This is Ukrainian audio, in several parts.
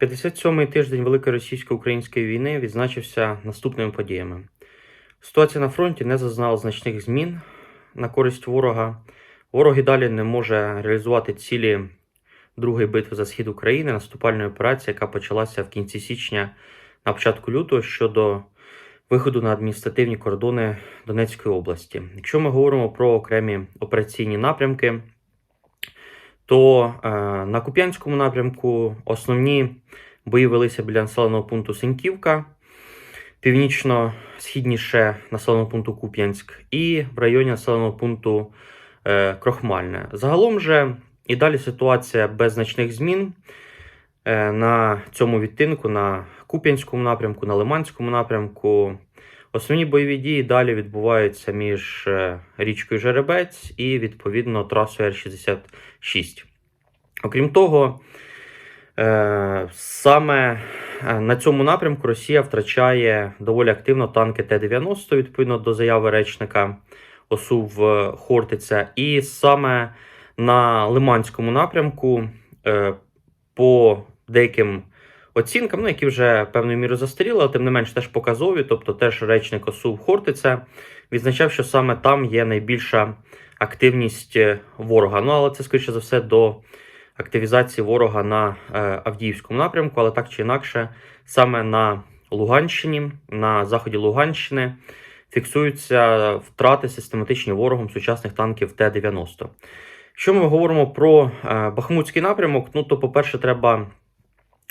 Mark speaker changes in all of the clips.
Speaker 1: 57-й тиждень Великої російсько-української війни відзначився наступними подіями. Ситуація на фронті не зазнала значних змін на користь ворога. Ворог і далі не може реалізувати цілі другої битви за схід України, наступальної операції, яка почалася в кінці січня на початку лютого щодо виходу на адміністративні кордони Донецької області. Якщо ми говоримо про окремі операційні напрямки, то е, на Куп'янському напрямку основні бої велися біля населеного пункту Синьківка, північно-східніше населеного пункту Куп'янськ і в районі населеного пункту е, Крохмальне. Загалом же і далі ситуація без значних змін е, на цьому відтинку, на Куп'янському напрямку, на Лиманському напрямку. Основні бойові дії далі відбуваються між е, річкою Жеребець і відповідно трасою Р-66. Окрім того, е, саме е, на цьому напрямку Росія втрачає доволі активно танки Т-90 відповідно до заяви речника ОСУВ Хортиця. І саме на Лиманському напрямку по деяким оцінкам, ну, які вже певною мірою застаріли, але тим не менш теж показові, тобто теж речник ОСУВ Хортиця відзначав, що саме там є найбільша активність е, ворога. Ну, але це, скоріше за все, до активізації ворога на е, Авдіївському напрямку, але так чи інакше, саме на Луганщині, на заході Луганщини фіксуються втрати систематичні ворогом сучасних танків Т-90. Якщо ми говоримо про е, Бахмутський напрямок, ну то, по-перше, треба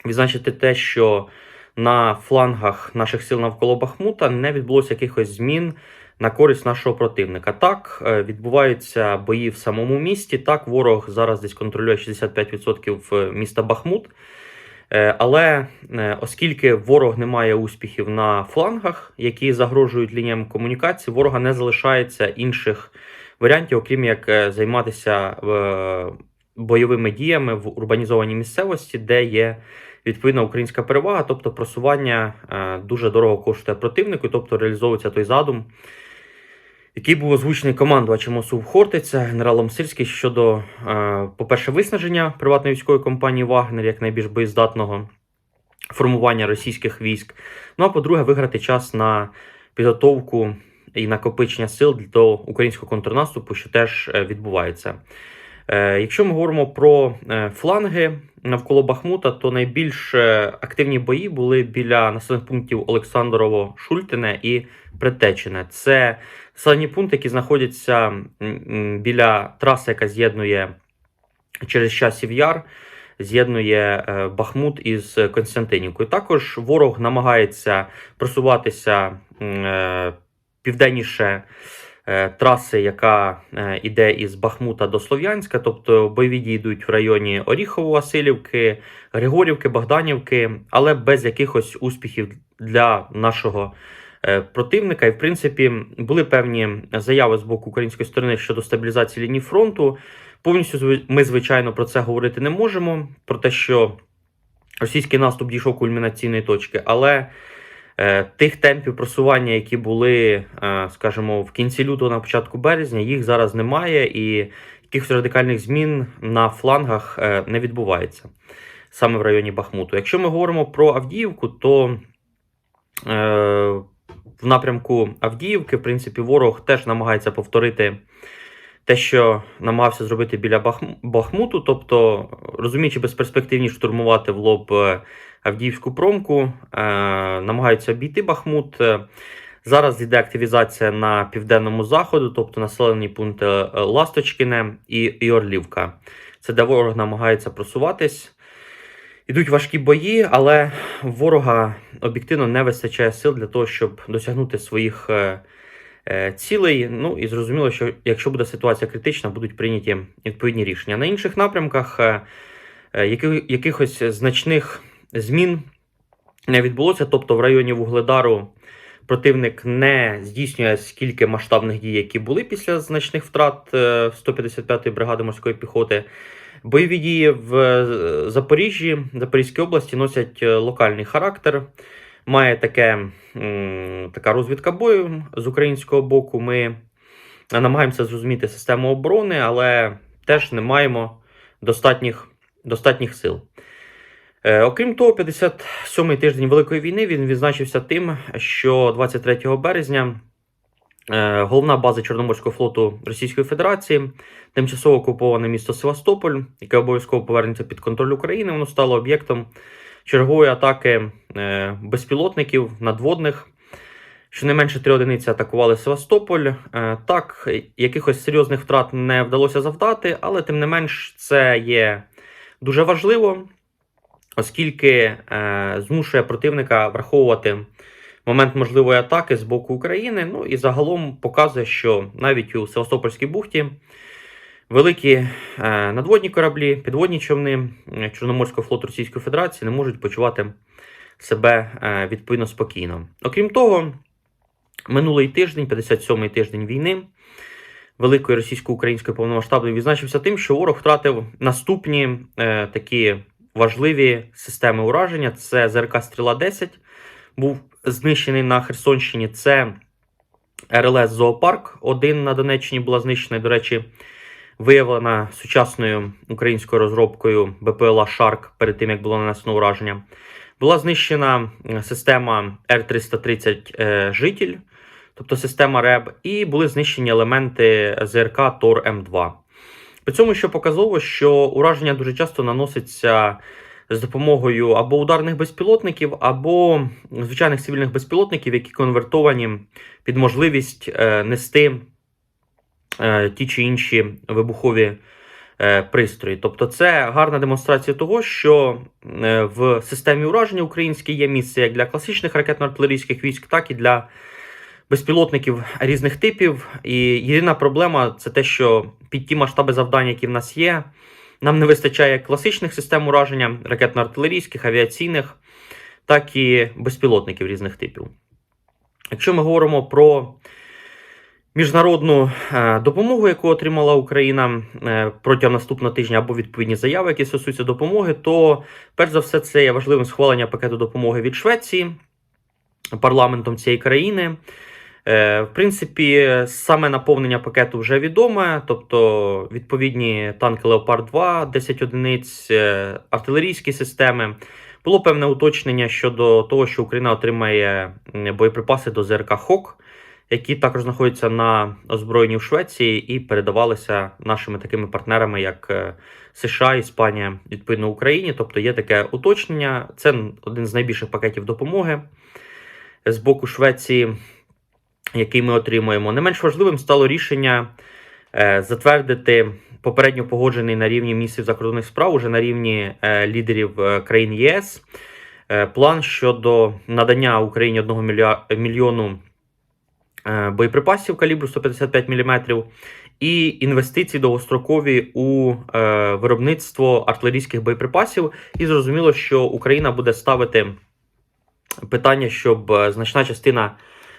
Speaker 1: відзначити те, що на флангах наших сил навколо Бахмута не відбулося якихось змін на користь нашого противника. Так, е, відбуваються бої в самому місті. Так, ворог зараз десь контролює 65% міста Бахмут. Е, Але е, оскільки ворог не має успіхів на флангах, які загрожують лініям комунікації, ворога не залишається інших варіантів, окрім як е, займатися е, бойовими діями в урбанізованій місцевості, де є відповідна українська перевага, тобто просування е, дуже дорого коштує противнику, тобто реалізовується той задум, який був озвучений командувачем ОСУ Хортиця, генералом Сирський щодо, е, по-перше, виснаження приватної військової компанії Вагнер як найбільш боєздатного формування російських військ. Ну а по-друге, виграти час на підготовку і накопичення сил до українського контрнаступу, що теж е, відбувається. Е, Якщо ми говоримо про е, фланги навколо Бахмута, то найбільш е, активні бої були біля населених пунктів Олександрово, Шультине і Притечине. Це населені пункти, які знаходяться біля траси, яка з'єднує через часів яр. З'єднує Бахмут із Константинівкою. Також ворог намагається просуватися південніше траси, яка е, іде із Бахмута до Слов'янська, тобто бойові дії йдуть в районі Оріхово-Василівки, Григорівки, Богданівки, але без якихось успіхів для нашого е, противника. І, в принципі, були певні заяви з боку української сторони щодо стабілізації лінії фронту. Повністю ми, звичайно, про це говорити не можемо, про те, що російський наступ дійшов кульмінаційної точки, але е, тих темпів просування, які були, е, скажімо, в кінці лютого, на початку березня, їх зараз немає, і якихось радикальних змін на флангах е, не відбувається саме в районі Бахмуту. Якщо ми говоримо про Авдіївку, то е, в напрямку Авдіївки, в принципі, ворог теж намагається повторити те, що намагався зробити біля Бахмуту, тобто розуміючи безперспективніше штурмувати в лоб е, Авдіївську промку, е, намагаються обійти Бахмут. Е, Зараз йде активізація на південному заходу, тобто населені пункти е, Ласточкине і, Орлівка. Це де ворог намагається просуватись. Ідуть важкі бої, але ворога об'єктивно не вистачає сил для того, щоб досягнути своїх цілей. Ну і зрозуміло, що якщо буде ситуація критична, будуть прийняті відповідні рішення. На інших напрямках е, е, якихось значних змін не відбулося. Тобто в районі Вугледару противник не здійснює скільки масштабних дій, які були після значних втрат е, 155-ї бригади морської піхоти. Бойові дії в е, Запоріжжі, Запорізькій області носять е, локальний характер. Має таке, така розвідка бою з українського боку. Ми намагаємося зрозуміти систему оборони, але теж не маємо достатніх, достатніх сил. Е, Окрім того, 57-й тиждень Великої війни він відзначився тим, що 23 березня е, головна база Чорноморського флоту Російської Федерації, тимчасово окуповане місто Севастополь, яке обов'язково повернеться під контроль України, воно стало об'єктом чергової атаки е, безпілотників надводних. Щонайменше три одиниці атакували Севастополь. Е, Так, якихось серйозних втрат не вдалося завдати, але тим не менш це є дуже важливо, оскільки е, змушує противника враховувати момент можливої атаки з боку України. Ну і загалом показує, що навіть у Севастопольській бухті великі е, надводні кораблі, підводні човни е, Чорноморського флоту Російської Федерації не можуть почувати себе е, відповідно спокійно. Окрім того, минулий тиждень, 57-й тиждень війни. Великої російсько-української повномасштабної відзначився тим, що ворог втратив наступні такі важливі системи ураження. Це ЗРК Стріла 10 був знищений на Херсонщині. Це РЛС Зоопарк. Один на Донеччині була знищена. До речі, виявлена сучасною українською розробкою БПЛА Шарк перед тим, як було нанесено ураження. Була знищена е, система Р-330 е, Житель, тобто система РЕБ, і були знищені елементи ЗРК Тор М2. При цьому, що показово, що ураження дуже часто наноситься з допомогою або ударних безпілотників, або звичайних цивільних безпілотників, які конвертовані під можливість е, нести ті чи інші вибухові е, пристрої. Тобто, це гарна демонстрація того, що е, в системі ураження українській є місце як для класичних ракетно-артилерійських військ, так і для безпілотників різних типів. І єдина проблема це те, що під ті масштаби завдань, які в нас є, нам не вистачає класичних систем ураження, ракетно-артилерійських, авіаційних, так і безпілотників різних типів. Якщо ми говоримо про міжнародну е, допомогу, яку отримала Україна е, протягом наступного тижня, або відповідні заяви, які стосуються допомоги, то перш за все це є важливим схвалення пакету допомоги від Швеції парламентом цієї країни. Е, В принципі, саме наповнення пакету вже відоме, тобто відповідні танки Леопард 2, 10 одиниць, артилерійські системи. Було певне уточнення щодо того, що Україна отримає боєприпаси до ЗРК ХОК, які також знаходяться на озброєнні в Швеції і передавалися нашими такими партнерами, як е, США, Іспанія, відповідно Україні. Тобто є таке уточнення. Це один з найбільших пакетів допомоги з боку Швеції, який ми отримуємо. Не менш важливим стало рішення е, затвердити попередньо погоджений на рівні міністрів закордонних справ, уже на рівні е, лідерів країн ЄС. План щодо надання Україні 1 мілья- мільйону боєприпасів калібру 155 мм і інвестиції довгострокові у е, виробництво артилерійських боєприпасів. І зрозуміло, що Україна буде ставити питання, щоб е, значна частина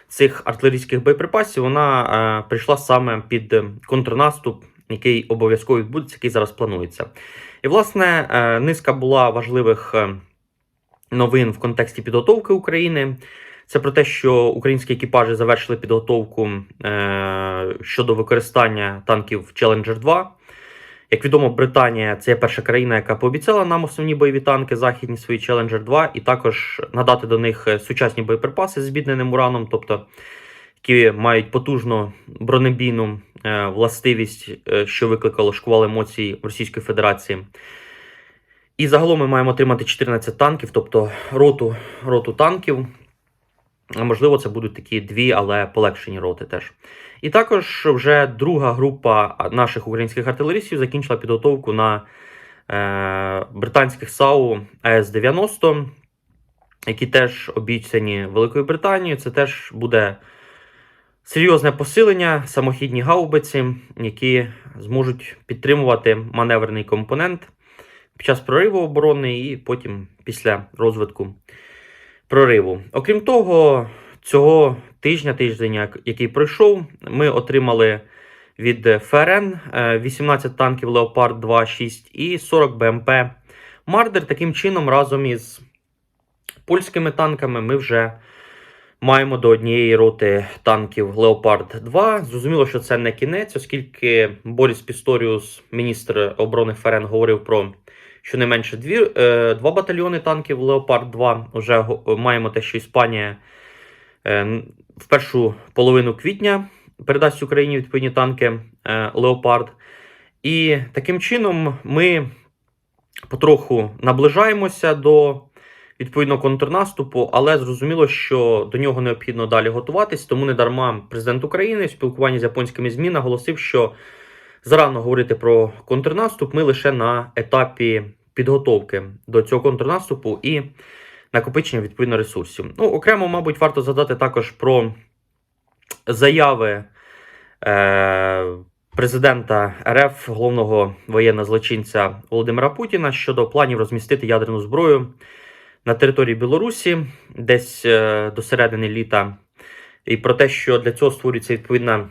Speaker 1: цих артилерійських боєприпасів вона е, прийшла саме під е, контрнаступ, який обов'язково відбудеться, який зараз планується. І, власне, е, низка була важливих е, новин в контексті підготовки України. Це про те, що українські екіпажі завершили підготовку е, щодо використання танків Challenger 2. Як відомо, Британія це є перша країна, яка пообіцяла нам основні бойові танки західні свої Challenger 2, і також надати до них сучасні боєприпаси з збідненим ураном, тобто які мають потужну бронебійну е, властивість, е, що викликало шквал емоцій Російської Федерації. І загалом ми маємо отримати 14 танків, тобто роту, роту танків. Можливо, це будуть такі дві, але полегшені роти теж. І також вже друга група наших українських артилеристів закінчила підготовку на е, британських САУ АС-90, які теж обіцяні Великою Британією. Це теж буде серйозне посилення, самохідні гаубиці, які зможуть підтримувати маневрений компонент під час прориву оборони і потім після розвитку прориву. Окрім того, цього тижня, тиждень, який пройшов, ми отримали від ФРН е, 18 танків Леопард 2, 6 і 40 БМП Мардер. Таким чином, разом із польськими танками, ми вже маємо до однієї роти танків Леопард 2. Зрозуміло, що це не кінець, оскільки Борис Пісторіус, міністр оборони ФРН, говорив про щонайменше дві, е, два батальйони танків Леопард 2. Уже го- маємо те, що Іспанія е, в першу половину квітня передасть Україні відповідні танки е, Леопард. І таким чином ми потроху наближаємося до відповідно контрнаступу, але зрозуміло, що до нього необхідно далі готуватись. Тому не дарма президент України в спілкуванні з японськими ЗМІ наголосив, що зарано говорити про контрнаступ ми лише на етапі підготовки до цього контрнаступу і накопичення відповідно ресурсів. Ну, окремо, мабуть, варто згадати також про заяви е, президента РФ, головного воєнного злочинця Володимира Путіна щодо планів розмістити ядерну зброю на території Білорусі десь е, до середини літа. І про те, що для цього створюється відповідна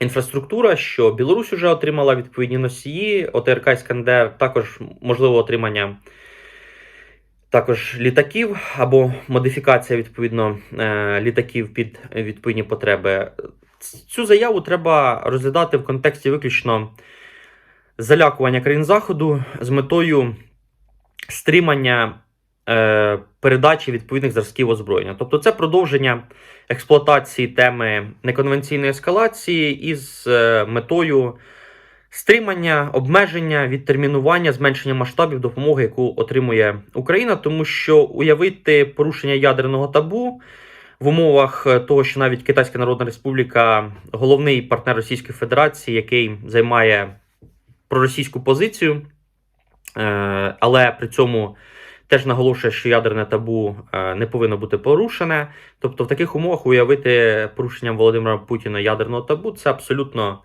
Speaker 1: інфраструктура, що Білорусь вже отримала відповідні носії, ОТРК Іскандер, також можливо отримання також літаків або модифікація відповідно е, літаків під відповідні потреби. Цю заяву треба розглядати в контексті виключно залякування країн Заходу з метою стримання передачі відповідних зразків озброєння. Тобто, це продовження експлуатації теми неконвенційної ескалації із е, метою стримання, обмеження, відтермінування, зменшення масштабів допомоги, яку отримує Україна, тому що уявити порушення ядерного табу. В умовах е, того, що навіть Китайська Народна Республіка головний партнер Російської Федерації, який займає проросійську позицію, е, але при цьому теж наголошує, що ядерне табу е, не повинно бути порушене. Тобто, в таких умовах уявити порушенням Володимира Путіна ядерного табу це абсолютно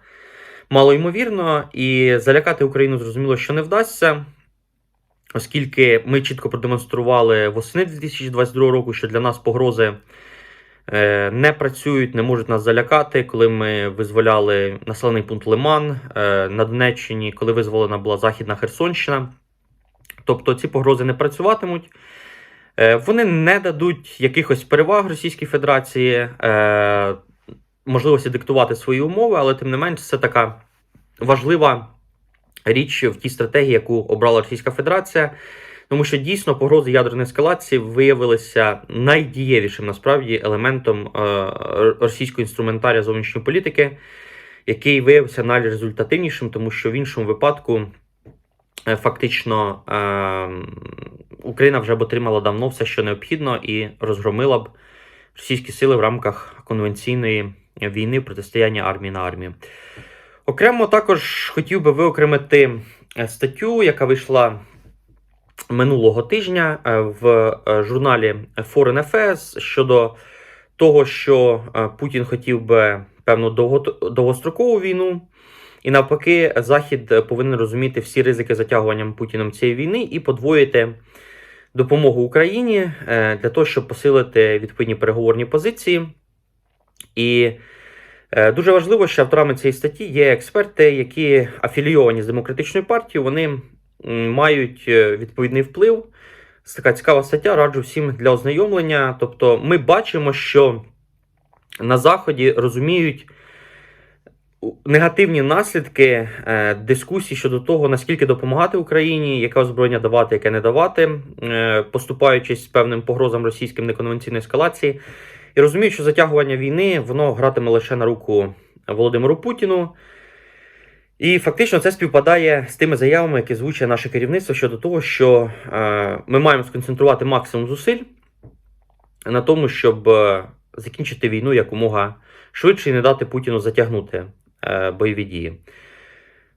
Speaker 1: малоймовірно, і залякати Україну зрозуміло, що не вдасться. Оскільки ми чітко продемонстрували восени 2022 року, що для нас погрози е, не працюють, не можуть нас залякати, коли ми визволяли населений пункт Лиман е, на Донеччині, коли визволена була Західна Херсонщина. Тобто ці погрози не працюватимуть. Е, Вони не дадуть якихось переваг Російській Федерації, е, можливості диктувати свої умови, але тим не менш, це така важлива річ в тій стратегії, яку обрала Російська Федерація. Тому що дійсно погрози ядерної ескалації виявилися найдієвішим насправді елементом е, російського інструментарія зовнішньої політики, який виявився найрезультативнішим, тому що в іншому випадку фактично е, Україна вже б отримала давно все, що необхідно, і розгромила б російські сили в рамках конвенційної війни протистояння армії на армію. Окремо також хотів би виокремити е, статтю, яка вийшла минулого тижня е, в е, журналі Foreign Affairs щодо того, що е, Путін хотів би певну довго- довгострокову війну. І навпаки, Захід повинен розуміти всі ризики затягуванням Путіном цієї війни і подвоїти допомогу Україні е, для того, щоб посилити відповідні переговорні позиції. І е, дуже важливо, що авторами цієї статті є експерти, які афілійовані з демократичною партією, вони мають е, відповідний вплив. Це така цікава стаття, раджу всім для ознайомлення. Тобто, ми бачимо, що на Заході розуміють негативні наслідки е, дискусій щодо того, наскільки допомагати Україні, яке озброєння давати, яке не давати, е, поступаючись певним погрозам російським неконвенційної ескалації. І розуміють, що затягування війни воно гратиме лише на руку Володимиру Путіну. І фактично це співпадає з тими заявами, які звучить наше керівництво щодо того, що е, ми маємо сконцентрувати максимум зусиль на тому, щоб закінчити війну якомога швидше і не дати Путіну затягнути бойові дії.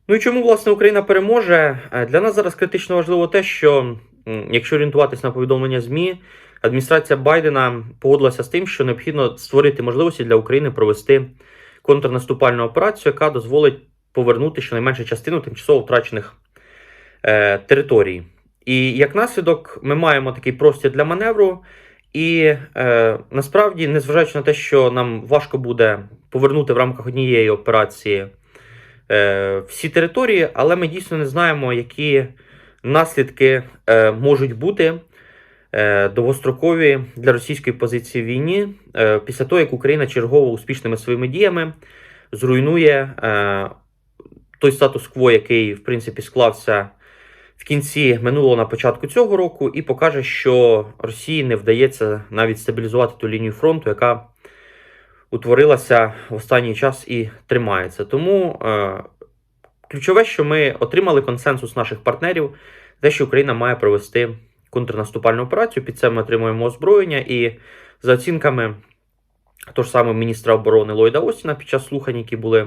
Speaker 1: Ну і чому власне Україна переможе? Е, Для нас зараз критично важливо те, що якщо орієнтуватись на повідомлення ЗМІ, адміністрація Байдена погодилася з тим, що необхідно створити можливості для України провести контрнаступальну операцію, яка дозволить повернути щонайменше частину тимчасово втрачених е, територій. І як наслідок, ми маємо такий простір для маневру. І е, насправді, незважаючи на те, що нам важко буде повернути в рамках однієї операції е, всі території, але ми дійсно не знаємо, які наслідки е, можуть бути е, довгострокові для російської позиції в війні е, після того, як Україна чергово успішними своїми діями зруйнує е, той статус-кво, який в принципі склався в кінці минулого на початку цього року, і покаже, що Росії не вдається навіть стабілізувати ту лінію фронту, яка утворилася в останній час і тримається. Тому е, ключове, що ми отримали консенсус наших партнерів, те, що Україна має провести контрнаступальну операцію. Під це ми отримуємо озброєння, і за оцінками того ж самого міністра оборони Ллойда Остіна під час слухань, які були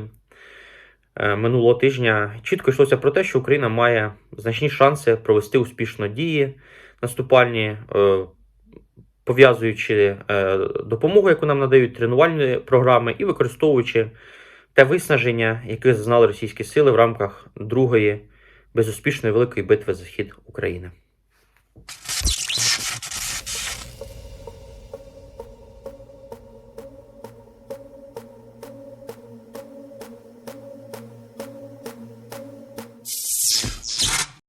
Speaker 1: минулого тижня, чітко йшлося про те, що Україна має значні шанси провести успішно дії наступальні, е, пов'язуючи е, допомогу, яку нам надають тренувальні програми, і використовуючи те виснаження, яке зазнали російські сили в рамках другої безуспішної великої битви за схід України.